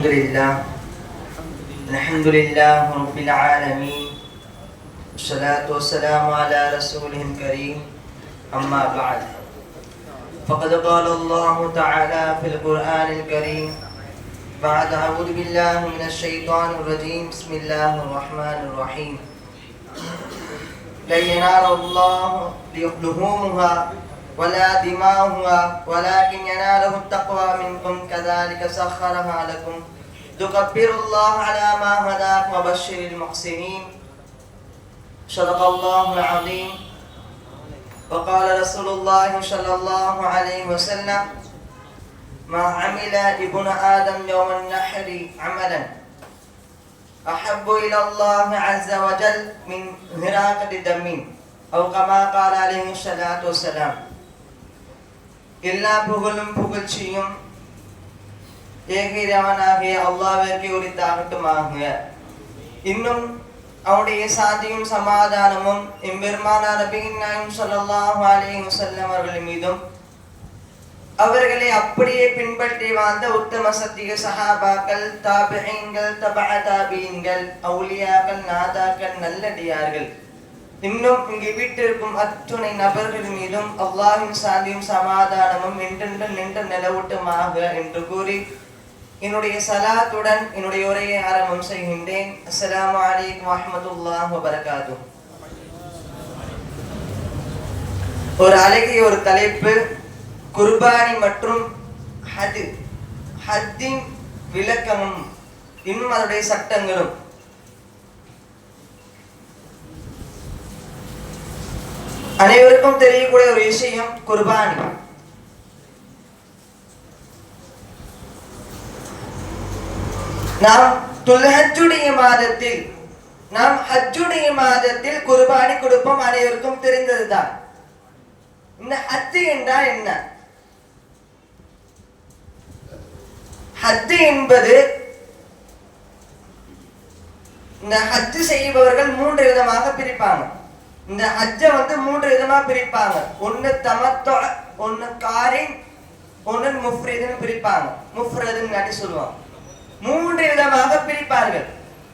الحمد لله الحمد لله رب العالمين. والصلاة والسلام على رسوله الكريم. أما بعد. فقد قال الله تعالى في القرآن الكريم. بعد أعوذ بالله من الشيطان الرجيم. بسم الله الرحمن الرحيم. لن ينال الله لحومها ولا دماؤها ولكن يناله التقوى منكم كذلك سخرها لكم. تكبروا الله على ما هداكم وبشر المحسنين. صدق الله العظيم. وقال رسول الله صلى الله عليه وسلم ما عمل ابن آدم يوم النحر عملا. أحب إلى الله عز وجل من هراقة دم أو كما قال عليه الصلاة والسلام எல்லா புகழும் புகழ்ச்சியும் ஏகிரவனாகிய அல்லாவிற்கு உரித்தாகட்டுமாக இன்னும் அவனுடைய சாந்தியும் சமாதானமும் எம்பெருமானார் நபியின் நாயம் ஸல்லல்லாஹு அலைஹி வஸல்லம் அவர்கள் மீதும் அவர்களை அப்படியே பின்பற்றி வாழ்ந்த உத்தம சத்திய சஹாபாக்கள் தாபிஹீன்கள் தபா தாபீன்கள் அவுலியாக்கள் நாதாக்கள் நல்லடியார்கள் இன்னும் இங்கு வீட்டிற்கும் அத்துணை நபர்கள் மீதும் அல்லாஹின் சாந்தியும் சமாதானமும் என்றென்று நின்று நிலவூட்டுமாக என்று கூறி என்னுடைய சலாத்துடன் என்னுடைய உரையை ஆரம்பம் செய்கின்றேன். அஸ்லாம் அலைக்கும் வரஹ்மத்துல்லாஹி வபரகாது ஒரு அழகிய ஒரு தலைப்பு குர்பானி மற்றும் ஹது ஹத்தின் விளக்கமும் இன்னும் அதனுடைய சட்டங்களும். அனைவருக்கும் தெரியக்கூடிய ஒரு விஷயம் குர்பானி. நாம் துல்ஹஜுடைய மாதத்தில் நாம் ஹஜ்ஜுடைய மாதத்தில் குர்பானி கொடுப்போம் அனைவருக்கும் தெரிந்ததுதான். இந்த ஹஜ்ஜு என்றால் என்ன? ஹஜ்ஜு என்பது இந்த ஹஜ்ஜு செய்பவர்கள் மூன்று விதமாக பிரிப்பாங்க. இந்த ஹஜ்ஜ வந்து மூன்று விதமா பிரிப்பாங்க. ஒன்னு தமத்தொ ஒன்னு காரின் ஒன்னு முஃப்ரிதுன்னு பிரிப்பாங்க. முஃப்ரதுன்னு சொல்லுவாங்க. மூன்று விதமாக பிரிப்பார்கள்.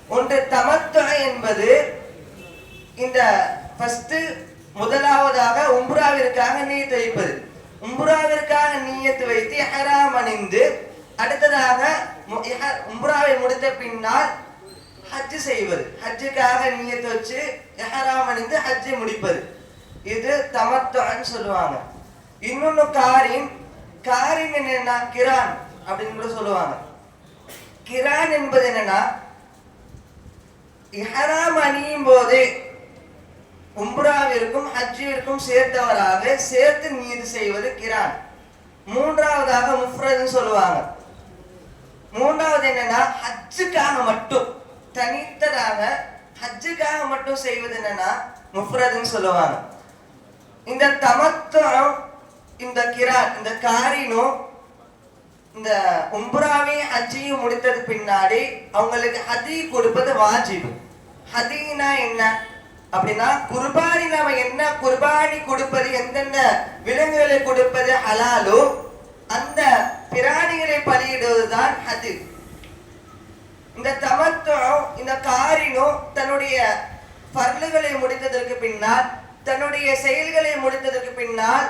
ஒன்று தமத்தொ என்பது இந்த ஃபர்ஸ்ட் முதலாவதாக உம்புராவிற்காக நீயத்து வைப்பது. உம்புராவிற்காக நீயத்து வைத்து இஹ்ராம் அணிந்து அடுத்ததாக மு- முடித்த பின்னால் ஹஜ் செய்வது. ஹஜ்ஜுக்காக நியத்து வச்சு எஹராம் அணிந்து ஹஜ்ஜை முடிப்பது. இது தமத்துன்னு சொல்லுவாங்க. இன்னொன்னு காரின். காரின் என்னன்னா கிரான் அப்படின்னு கூட சொல்லுவாங்க. கிரான் என்பது என்னன்னா எஹராம் அணியும் போதே உம்ராவிற்கும் ஹஜ்ஜிற்கும் சேர்த்தவராக சேர்த்து நீதி செய்வது கிரான். மூன்றாவதாக முஃப்ரதுன்னு சொல்லுவாங்க. மூன்றாவது என்னன்னா ஹஜ்ஜுக்காக மட்டும். ஹஜ்ஜுக்காக மட்டும் செய்வது என்னன்னா முஃப்ரதுன்னு சொல்லுவாங்க. இந்த தமத்தம் இந்த கிரா இந்த காரினும் இந்த உம்ராவையும் ஹஜ்ஜையும் முடித்தது பின்னாடி அவங்களுக்கு ஹதி கொடுப்பது வாஜிபு. ஹதினா என்ன? அப்படின்னா குர்பானி நாம என்ன குர்பானி கொடுப்பது எந்தெந்த விலங்குகளை கொடுப்பது ஹலாலோ அந்த பிராணிகளை பலியிடுவதுதான் ஹதி. இந்த தமத்துவம் இந்த காரினும் தன்னுடைய பர்லுகளை முடித்ததற்கு பின்னால் தன்னுடைய செயல்களை முடித்ததற்கு பின்னால்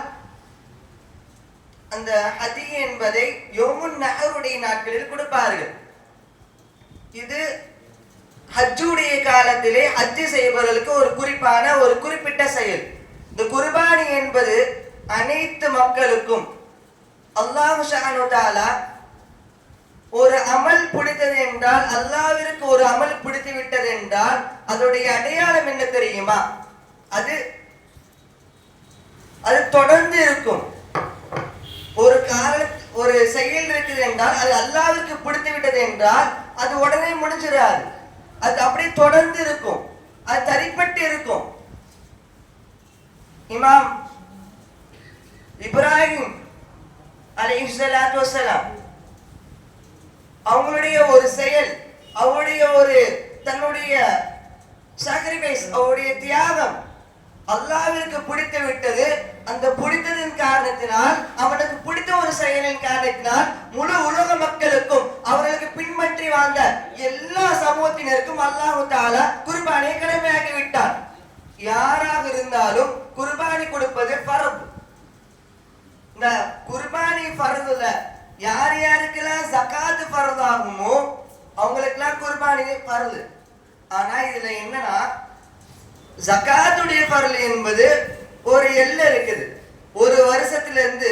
அந்த ஹதி என்பதை யோமுன் நகருடைய நாட்களில் கொடுப்பார்கள். இது ஹஜ்ஜுடைய காலத்திலே ஹஜ்ஜு செய்பவர்களுக்கு ஒரு குறிப்பான ஒரு குறிப்பிட்ட செயல். இந்த குர்பானி என்பது அனைத்து மக்களுக்கும் அல்லாஹ் ஷானு தாலா ஒரு அமல் பிடித்தது என்றால் அல்லாவிற்கு ஒரு அமல் பிடித்து விட்டது என்றால் அதனுடைய அடையாளம் என்ன தெரியுமா? அது அது தொடர்ந்து இருக்கும். ஒரு கால ஒரு செயல் இருக்குது என்றால் அது அல்லாவிற்கு பிடித்து விட்டது என்றால் அது உடனே முடிஞ்சிடாது. அது அப்படியே தொடர்ந்து இருக்கும். அது தரிப்பட்டு இருக்கும். இமாம் இப்ராஹிம் அலி இஸ்லாத்து வசலாம் அவங்களுடைய ஒரு செயல் அவருடைய ஒரு தன்னுடைய சாக்ரிஃபைஸ் அவருடைய தியாகம் அல்லாவிற்கு பிடித்து விட்டது. அந்த பிடித்ததின் காரணத்தினால் அவனுக்கு பிடித்த ஒரு செயலின் காரணத்தினால் முழு உலக மக்களுக்கும் அவர்களுக்கு பின்பற்றி வாழ்ந்த எல்லா சமூகத்தினருக்கும் அல்லாஹு தாலா குர்பானை கடமையாகி விட்டார் யாராக இருந்தாலும் குர்பானி கொடுப்பது பரப்பு இந்த குர்பானி ஃபர்துல யார் யாருக்கெல்லாம் சக்காத்து பரதாகுமோ அவங்களுக்கெல்லாம் குர்பானிகள் பரது ஆனா இதுல என்னன்னா ஜகாத்துடைய பரல் என்பது ஒரு எல்லை இருக்குது. ஒரு வருஷத்துல இருந்து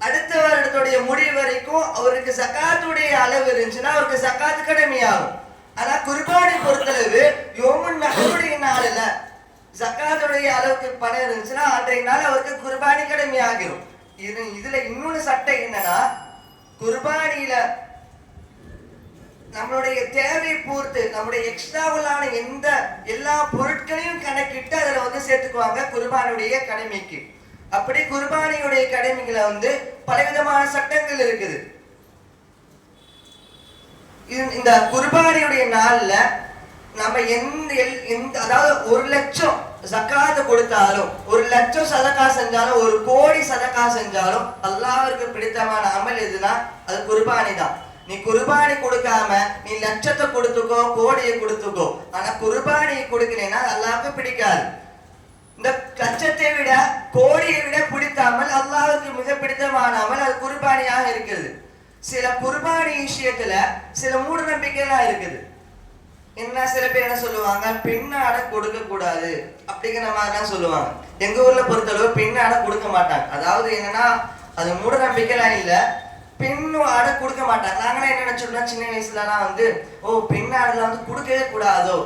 அடுத்த வருடத்துடைய முடிவு வரைக்கும் அவருக்கு சக்காத்துடைய அளவு இருந்துச்சுன்னா அவருக்கு சக்காத்து கடமையாகும். ஆனா குர்பானி பொறுத்தளவு யோமன் நகருடைய நாளில் ஜக்காத்துடைய அளவுக்கு பணம் இருந்துச்சுன்னா அன்றைய நாள் அவருக்கு குர்பானி கடமையாகிரும். இது இதுல இன்னொன்று சட்டை என்னன்னா குர்பானியில நம்மளுடைய தேவை பூர்த்து நம்முடைய எக்ஸ்ட்ராவலான எந்த எல்லா பொருட்களையும் கணக்கிட்டு அதில் வந்து சேர்த்துக்குவாங்க குர்பானுடைய கடமைக்கு. அப்படி குர்பானியுடைய கடமைகளை வந்து பலவிதமான சட்டங்கள் இருக்குது. இந்த குர்பானியுடைய நாளில் நம்ம எந்த எல்- எந்த அதாவது ஒரு லட்சம் ஜக்காத்து கொடுத்தாலும் ஒரு லட்சம் சதக்கா செஞ்சாலும் ஒரு கோடி சதக்கா செஞ்சாலும் அல்லாஹ்விற்கு பிடித்தமான அமல் எதுனா அது குர்பானி தான் நீ குர்பானி கொடுக்காம நீ லட்சத்தை கொடுத்துக்கோ கோடியை கொடுத்துக்கோ. ஆனா குர்பானியை கொடுக்கலைன்னா எல்லாருக்கும் பிடிக்காது. இந்த லட்சத்தை விட கோடியை விட பிடித்தாமல் அல்லாவுக்கு மிக பிடித்தமானாமல் அது குர்பானியாக இருக்குது. சில குர்பானி விஷயத்துல சில மூட நம்பிக்கைலாம் இருக்குது. என்ன சில பேர் என்ன சொல்லுவாங்க? பெண்ணாட கொடுக்க கூடாது. அப்படிங்கிற மாதிரிலாம் சொல்லுவாங்க. எங்க ஊர்ல பொறுத்தளவு பெண்ணாட கொடுக்க மாட்டாங்க. அதாவது என்னன்னா அது மூட நம்பிக்கைலாம் இல்லை. பெண்ணும் ஆடை கொடுக்க மாட்டாங்க. நாங்களாம் என்ன நினைச்சோம்னா சின்ன வயசுலலாம் வந்து ஓ பெண் ஆடெல்லாம் வந்து கொடுக்கவே கூடாதோ?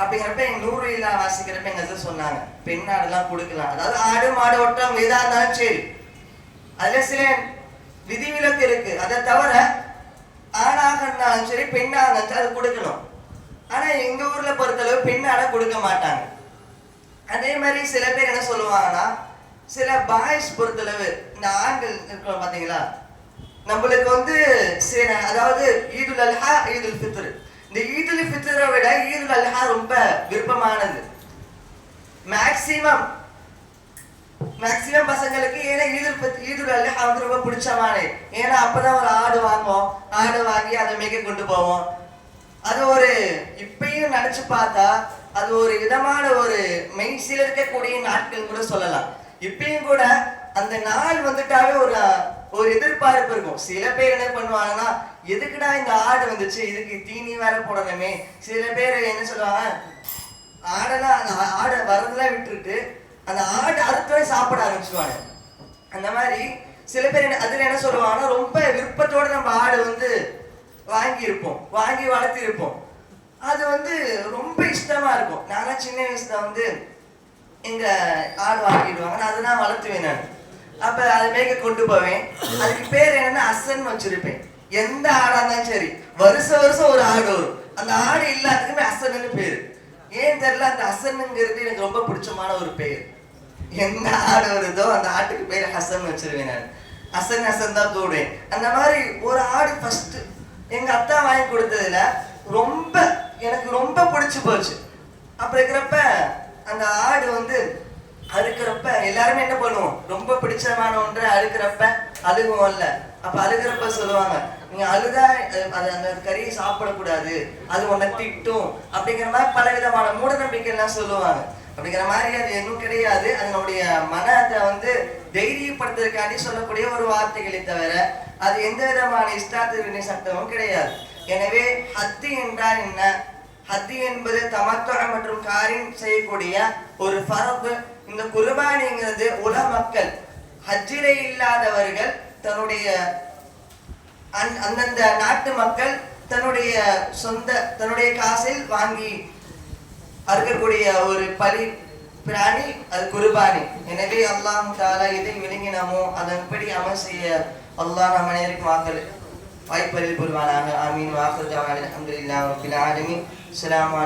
அப்படிங்கிறப்ப எங்க நூறு இல்லா வாசிக்கிறப்ப எங்க சொன்னாங்க. பெண் ஆடெல்லாம் கொடுக்கலாம். அதாவது ஆடு மாடு ஒட்டம் எதா இருந்தாலும் சரி. அதுல சில விதிவிலக்கு இருக்கு. அதை தவிர ஆணாக இருந்தாலும் சரி பெண்ணாக இருந்தாலும் அது கொடுக்கணும். ஆனா எங்க ஊர்ல பொறுத்தளவு பெண்ணாட கொடுக்க மாட்டாங்க. அதே மாதிரி சில பேர் என்ன சொல்லுவாங்கன்னா சில பாய்ஸ் பொறுத்தளவு இந்த ஆண்கள் இருக்கோம் பாத்தீங்களா நம்மளுக்கு வந்து சில அதாவது ஈதுல் அல்ஹா ஈதுல் ஃபித்ர் இந்த ஈதுல் ஃபித்ரை விட ஈதுல் அல்ஹா ரொம்ப விருப்பமானது. மேக்சிமம் மேக்சிமம் பசங்களுக்கு ஏன்னா ஈதுல் ஈதுல் அல்ஹா வந்து ரொம்ப பிடிச்சமானது ஏன்னா அப்பதான் ஒரு ஆடு வாங்குவோம். ஆடு வாங்கி அதை மேய்க்க கொண்டு போவோம். அது ஒரு இப்பயும் நினைச்சு பார்த்தா அது ஒரு விதமான ஒரு மெய்சில் இருக்கக்கூடிய நாட்கள் கூட சொல்லலாம். இப்பயும் கூட அந்த நாள் வந்துட்டாவே ஒரு ஒரு எதிர்பார்ப்பு இருக்கும். சில பேர் என்ன பண்ணுவாங்கன்னா எதுக்குடா இந்த ஆடு வந்துச்சு? இதுக்கு தீனி வேற போடணுமே. சில பேர் என்ன சொல்லுவாங்க ஆடெல்லாம் அந்த ஆடை வரதெல்லாம் விட்டுட்டு அந்த ஆடு அறுத்தவே சாப்பிட ஆரம்பிச்சுவாங்க அந்த மாதிரி சில பேர் என்ன- அதுல என்ன சொல்லுவாங்கன்னா ரொம்ப விருப்பத்தோட நம்ம ஆடு வந்து வாங்கியிருப்போம். வாங்கி வளர்த்திருப்போம். அது வந்து ரொம்ப இஷ்டமா இருக்கும். நானும் சின்ன வயசுல வந்து எங்க ஆடு வாங்கிடுவாங்க. நான் அதெல்லாம் வளர்த்துவேன் நான். அப்ப அது மேய்க்க கொண்டு போவேன். அதுக்கு பேர் என்னன்னா அசன் வச்சிருப்பேன். எந்த ஆடா இருந்தாலும் சரி. வருஷம் வருஷம் ஒரு ஆடு வரும். அந்த ஆடு எல்லாத்துக்குமே அசன்னு பேர். ஏன் தெரியல? அந்த அசனுங்கிறது எனக்கு ரொம்ப பிடிச்சமான ஒரு பெயர் எந்த ஆடு வருதோ அந்த ஆட்டுக்கு பேர் ஹசன் வச்சிருவேன் நான். அசன் ஹசன் தான் கூடுவேன் அந்த மாதிரி ஒரு ஆடு ஃபர்ஸ்ட் எங்க அத்தா வாங்கி கொடுத்ததுல ரொம்ப எனக்கு ரொம்ப பிடிச்சு போச்சு. அப்ப இருக்கிறப்ப அந்த ஆடு வந்து அறுக்கிறப்ப எல்லாருமே என்ன பண்ணுவோம்? ரொம்ப பிடிச்சமான ஒன்றை அழுக்கிறப்ப அழுகுவோம் அழுகுவோம்ல அப்ப அழுகிறப்ப சொல்லுவாங்க நீங்க அழுதா அது அந்த கறியை சாப்பிடக்கூடாது. அது உன்னை திட்டும். அப்படிங்கிற மாதிரி பல விதமான மூட நம்பிக்கை எல்லாம் சொல்லுவாங்க. அப்படிங்கிற மாதிரி அது எதுவும் கிடையாது. அதனுடைய மனத்தை வந்து தைரியப்படுத்துறதுக்காண்டி சொல்லக்கூடிய ஒரு வார்த்தைகளை தவிர அது எந்த விதமான இஷ்டாத்திரினை சட்டமும் கிடையாது. எனவே ஹத்தி என்றால் என்ன? ஹத்தி என்பது தமத்துவ மற்றும் காரின் செய்யக்கூடிய ஒரு பரப்பு. இந்த குர்பானிங்கிறது உல மக்கள் ஹஜ்ஜிலே இல்லாதவர்கள் தன்னுடைய அந்- அந்தந்த நாட்டு மக்கள் தன்னுடைய சொந்த தன்னுடைய காசில் வாங்கி அறுக்கக்கூடிய ஒரு பலி பிராணி அது குருபானி எனவே அல்லாஹ் தாலா இதை விளங்கினமோ அதன்படி அமல் செய்ய அல்லாஹ் நம்ம நேருக்கு வாக்கள் வாய்ப்பறிவு புரிவானாக. ஆமீன். வாக்கு அலமதுல்லா ரபில் ஆலமீன். அஸ்ஸலாமு